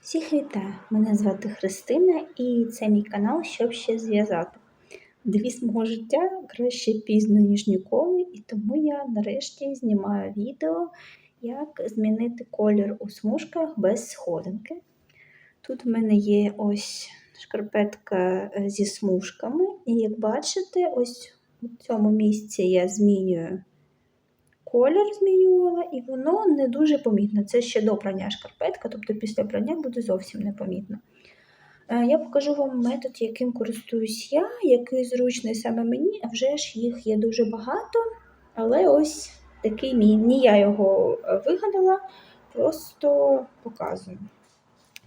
Всіх вітаю! Мене звати Христина і це мій канал Щоб ще зв'язати. Девіз мого життя краще пізно, ніж ніколи, і тому я нарешті знімаю відео, як змінити колір у смужках без сходинки. Тут в мене є ось шкарпетка е, зі смужками, і як бачите, ось у цьому місці я змінюю колір змінювала, і воно не дуже помітно. Це ще до прання шкарпетка, тобто після прання буде зовсім непомітно. Е, я покажу вам метод, яким користуюсь я, який зручний саме мені, а вже ж їх є дуже багато, але ось такий мій. Не я його е, вигадала, просто показую.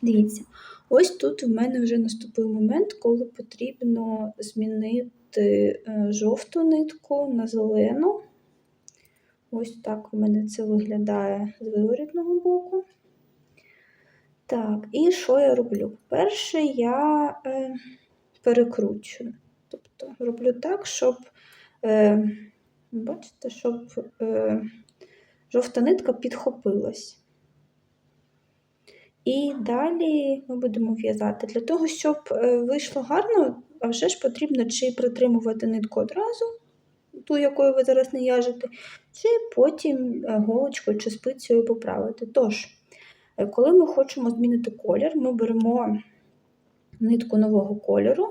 Дивіться, ось тут у мене вже наступив момент, коли потрібно змінити е, жовту нитку на зелену. Ось так у мене це виглядає з виворітного боку. Так, і що я роблю? Перше я е, перекручую. Тобто роблю так, щоб, е, бачите, щоб е, жовта нитка підхопилась. І далі ми будемо в'язати. Для того, щоб е, вийшло гарно, а вже ж потрібно чи притримувати нитку одразу, ту, якою ви зараз не в'яжете, чи потім е, голочкою чи спицею поправити. Тож, е, коли ми хочемо змінити колір, ми беремо нитку нового кольору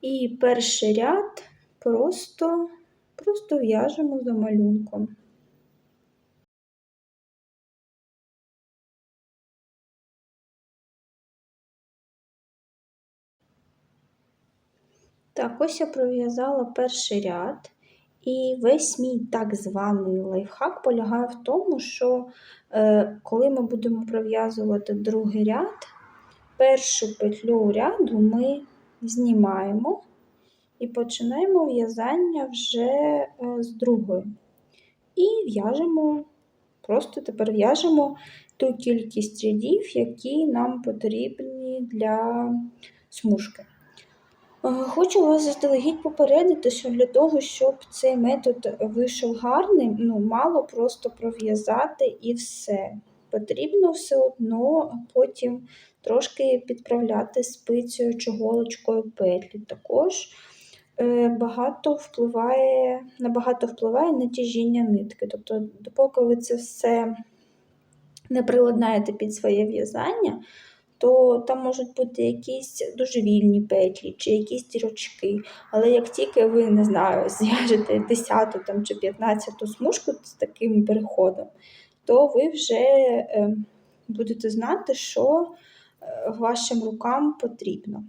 і перший ряд просто, просто в'яжемо за малюнком. Так, ось я пров'язала перший ряд. І весь мій так званий лайфхак полягає в тому, що е, коли ми будемо пров'язувати другий ряд, першу петлю ряду ми знімаємо і починаємо в'язання вже е, з другої. І в'яжемо, просто тепер в'яжемо ту кількість рядів, які нам потрібні для смужки. Хочу вас заздалегідь попередити, що для того, щоб цей метод вийшов гарним, ну, мало просто пров'язати і все. Потрібно все одно потім трошки підправляти спицею чи голочкою петлі. Також е, багато впливає, набагато впливає натяжіння нитки. Тобто, допоки ви це все не приладнаєте під своє в'язання, то там можуть бути якісь дуже вільні петлі чи якісь дірочки. Але як тільки ви не знаю, зв'яжете 10 там, чи 15 смужку з таким переходом, то ви вже е, будете знати, що е, вашим рукам потрібно.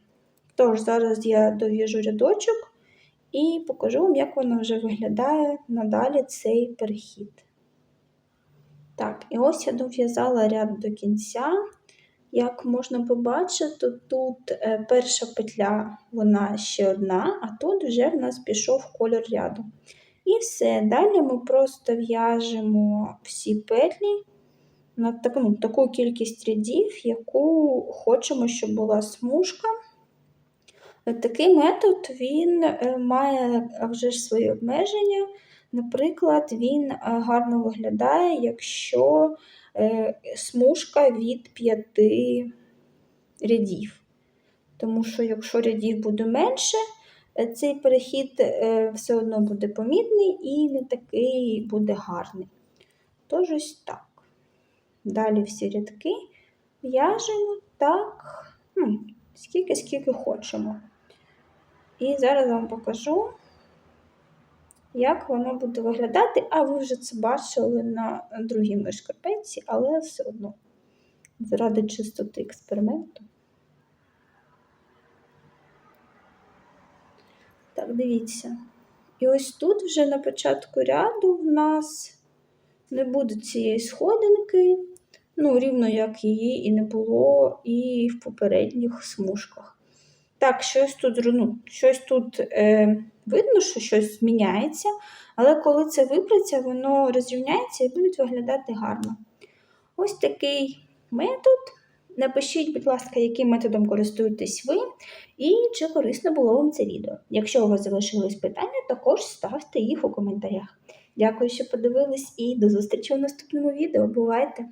Тож, зараз я дов'яжу рядочок і покажу вам, як воно вже виглядає надалі цей перехід. Так, і ось я дов'язала ряд до кінця. Як можна побачити, тут е, перша петля, вона ще одна, а тут вже в нас пішов колір ряду. І все. Далі ми просто в'яжемо всі петлі на таку, таку кількість рядів, яку хочемо, щоб була смужка. Такий метод він е, має вже ж свої обмеження. Наприклад, він е, гарно виглядає, якщо смужка від п'яти рядів. Тому що, якщо рядів буде менше, е, цей перехід е, все одно буде помітний і не такий буде гарний. Тож ось так. Далі всі рядки в'яжемо так, ну, скільки-скільки хочемо. І зараз вам покажу, як воно буде виглядати, а ви вже це бачили на другій шкарпетці, але все одно, заради чистоти експерименту. Так, дивіться. І ось тут вже на початку ряду в нас не буде цієї сходинки, ну, рівно як її і не було і в попередніх смужках. Так, щось тут ну, щось тут е, видно, що щось зміняється, але коли це випраться, воно розрівняється і буде виглядати гарно. Ось такий метод. Напишіть, будь ласка, яким методом користуєтесь ви, і чи корисно було вам це відео. Якщо у вас залишились питання, також ставте їх у коментарях. Дякую, що подивились, і до зустрічі у наступному відео. Бувайте!